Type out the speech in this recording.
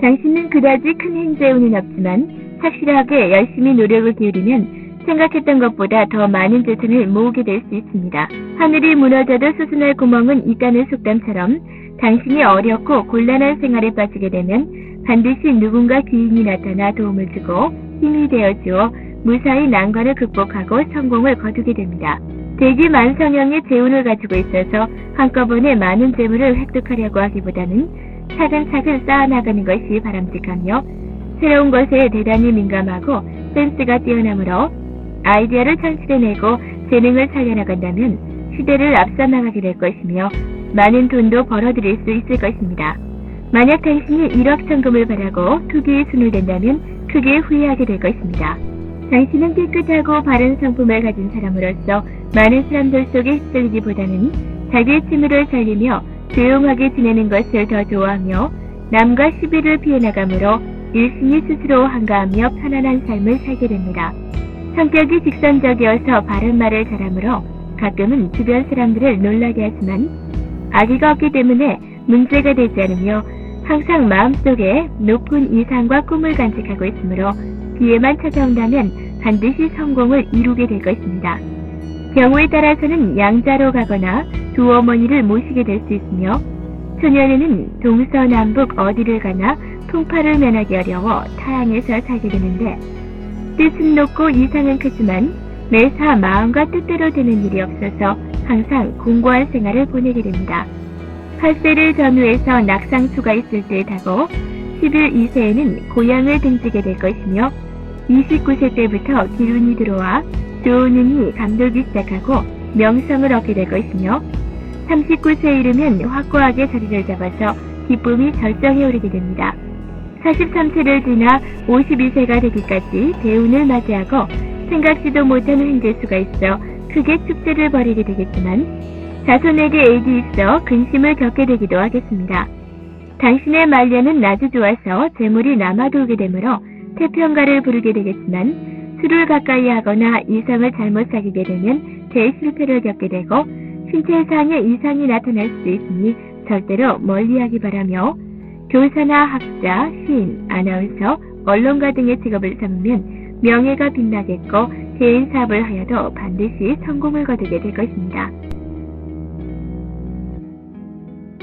당신은 그다지 큰 행재운은 없지만 확실하게 열심히 노력을 기울이면 생각했던 것보다 더 많은 재산을 모으게 될 수 있습니다. 하늘이 무너져도 수순할 구멍은 있다는 속담처럼 당신이 어렵고 곤란한 생활에 빠지게 되면 반드시 누군가 귀인이 나타나 도움을 주고 힘이 되어 주어 무사히 난관을 극복하고 성공을 거두게 됩니다. 대기 만성형의 재운을 가지고 있어서 한꺼번에 많은 재물을 획득하려고 하기보다는 차근차근 쌓아나가는 것이 바람직하며 새로운 것에 대단히 민감하고 센스가 뛰어나므로 아이디어를 창출해내고 재능을 살려나간다면 시대를 앞서 나가게 될 것이며 많은 돈도 벌어들일 수 있을 것입니다. 만약 당신이 1억 천금을 바라고 투기에 손을 댄다면 크게 후회하게 될 것입니다. 당신은 깨끗하고 바른 성품을 가진 사람으로서 많은 사람들 속에 휩쓸리기보다는 자기의 취미를 살리며 조용하게 지내는 것을 더 좋아하며 남과 시비를 피해 나가므로 일신이 스스로 한가하며 편안한 삶을 살게 됩니다. 성격이 직선적이어서 바른 말을 잘하므로 가끔은 주변 사람들을 놀라게 하지만 아기가 없기 때문에 문제가 되지 않으며 항상 마음속에 높은 이상과 꿈을 간직하고 있으므로 기회만 찾아온다면 반드시 성공을 이루게 될 것입니다. 경우에 따라서는 양자로 가거나 두 어머니를 모시게 될 수 있으며 소년에는 동서남북 어디를 가나 풍파를 면하기 어려워 타향에서 살게 되는데 뜻은 높고 이상은 크지만 매사 마음과 뜻대로 되는 일이 없어서 항상 공고한 생활을 보내게 됩니다. 8세를 전후해서 낙상수가 있을 듯하고 11, 2세에는 고향을 등지게 될 것이며 29세 때부터 기운이 들어와 좋은 운이 감돌기 시작하고 명성을 얻게 될 것이며 39세에 이르면 확고하게 자리를 잡아서 기쁨이 절정에 오르게 됩니다. 43세를 지나 52세가 되기까지 대운을 맞이하고 생각지도 못하는 행재수가 있어 크게 축제를 벌이게 되겠지만 자손에게 애기 있어 근심을 겪게 되기도 하겠습니다. 당신의 말년은 아주 좋아서 재물이 남아 돌게 되므로 태평가를 부르게 되겠지만 술을 가까이 하거나 이성을 잘못 사귀게 되면 대실패를 겪게 되고 신체상에 이상이 나타날 수도 있으니 절대로 멀리하기 바라며 교사나 학자, 시인, 아나운서, 언론가 등의 직업을 삼으면 명예가 빛나겠고 개인 사업을 하여도 반드시 성공을 거두게 될 것입니다.